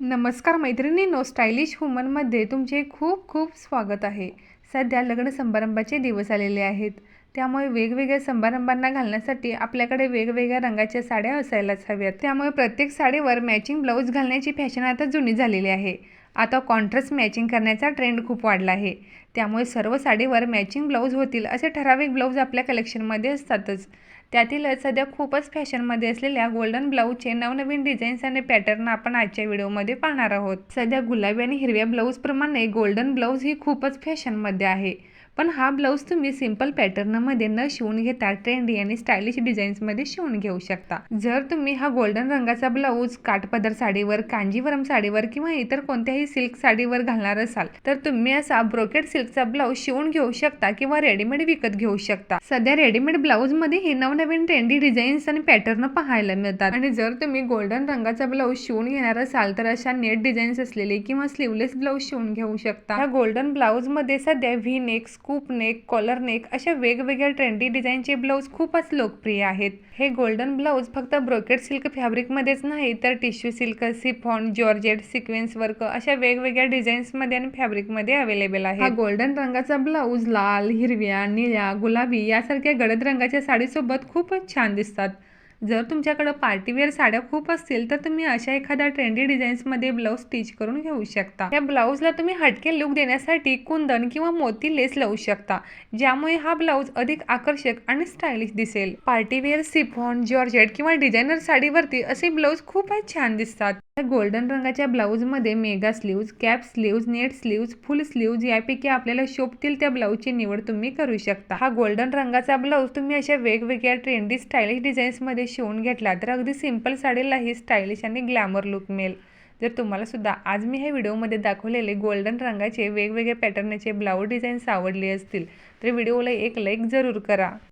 नमस्कार मैत्रिणींनो स्टायलिश वुमनमध्ये तुमचे खूप खूप स्वागत आहे. सध्या लग्न समारंभाचे दिवस आलेले आहेत. त्यामुळे वेगवेगळ्या समारंभांना घालण्यासाठी आपल्याकडे वेगवेगळ्या रंगाच्या साड्या असायलाच हव्यात. त्यामुळे प्रत्येक साडीवर मॅचिंग ब्लाऊज घालण्याची फॅशन आता जुनी झालेली आहे. आता कॉन्ट्रास्ट मॅचिंग करण्याचा ट्रेंड खूप वाढला आहे. त्यामुळे सर्व साडीवर मॅचिंग ब्लाऊज होतील असे ठराविक ब्लाऊज आपल्या कलेक्शनमध्ये असतातच. त्यातील सध्या खूपच फॅशनमध्ये असलेल्या गोल्डन ब्लाऊजचे नवनवीन डिझाईन्स आणि पॅटर्न आपण आजच्या व्हिडिओमध्ये पाहणार आहोत. सध्या गुलाबी आणि हिरव्या ब्लाऊजप्रमाणे गोल्डन ब्लाऊज ही खूपच फॅशनमध्ये आहे. पण हा ब्लाऊज तुम्ही सिंपल पॅटर्नमध्ये न शिवून घेता ट्रेंडी आणि स्टायलिश डिझाईन्समध्ये शिवून घेऊ शकता. जर तुम्ही हा गोल्डन रंगाचा ब्लाऊज काठपदर साडीवर कांजीवरम साडीवर किंवा इतर कोणत्याही सिल्क साडीवर घालणार असाल तर तुम्ही असा ब्रोकेड सिल्कचा ब्लाऊज शिवून घेऊ शकता किंवा रेडीमेड विकत घेऊ शकता. सध्या रेडीमेड ब्लाऊजमध्ये ही नवनवीन ट्रेंडी डिझाईन्स आणि पॅटर्न पाहायला मिळतात. आणि जर तुम्ही गोल्डन रंगाचा ब्लाऊज शिवून घेणार असाल तर अशा नेट डिझाईन्स असलेले किंवा स्लीवलेस ब्लाऊज शिवून घेऊ शकता. ह्या गोल्डन ब्लाऊजमध्ये सध्या V necks scoop neck collar neck अशा वेगवेगळ्या ट्रेंडी डिझाईनचे ब्लाऊज खूपच लोकप्रिय आहेत. हे गोल्डन ब्लाऊज फक्त ब्रोकेड सिल्क फॅब्रिकमध्येच नाही तर tissue silk chiffon georgette sequence work अशा वेगवेगळ्या डिझाईन्समध्ये आणि फॅब्रिकमध्ये अवेलेबल आहे हा गोल्डन रंगाचा ब्लाऊज लाल हिरव्या निळ्या गुलाबी यासारख्या गडद रंगाच्या साडीसोबत खूपच छान दिसतात. जर तुमच्याकडं पार्टीवेअर साड्या खूप असतील तर तुम्ही अशा एखाद्या ट्रेंडी डिझाईन्समध्ये ब्लाऊज स्टिच करून घेऊ शकता. या ब्लाऊजला तुम्ही हटके लुक देण्यासाठी कुंदन किंवा मोती लेस लावू शकता ज्यामुळे हा ब्लाऊज अधिक आकर्षक आणि स्टायलिश दिसेल. पार्टीवेअर सिफॉन जॉर्जेट किंवा डिझायनर साडीवरती असे ब्लाऊज खूपच छान दिसतात. गोल्डन रंगाच्या ब्लाऊजमध्ये mega sleeves cap sleeves net sleeves full sleeves यापैकी आपल्याला शोभतील त्या ब्लाऊजची निवड तुम्ही करू शकता. हा गोल्डन रंगाचा ब्लाऊज तुम्ही अशा वेगवेगळ्या ट्रेंडी स्टायलिश डिझाईन्समध्ये शिवून घेतला तर अगदी सिंपल साडीलाही स्टायलिश आणि ग्लॅमर लुक मिळेल. जर तुम्हाला सुद्धा आज मी ह्या व्हिडिओमध्ये दाखवलेले गोल्डन रंगाचे वेगवेगळे पॅटर्नचे ब्लाऊज डिझाईन्स आवडले असतील तर व्हिडिओला एक लाईक जरूर करा.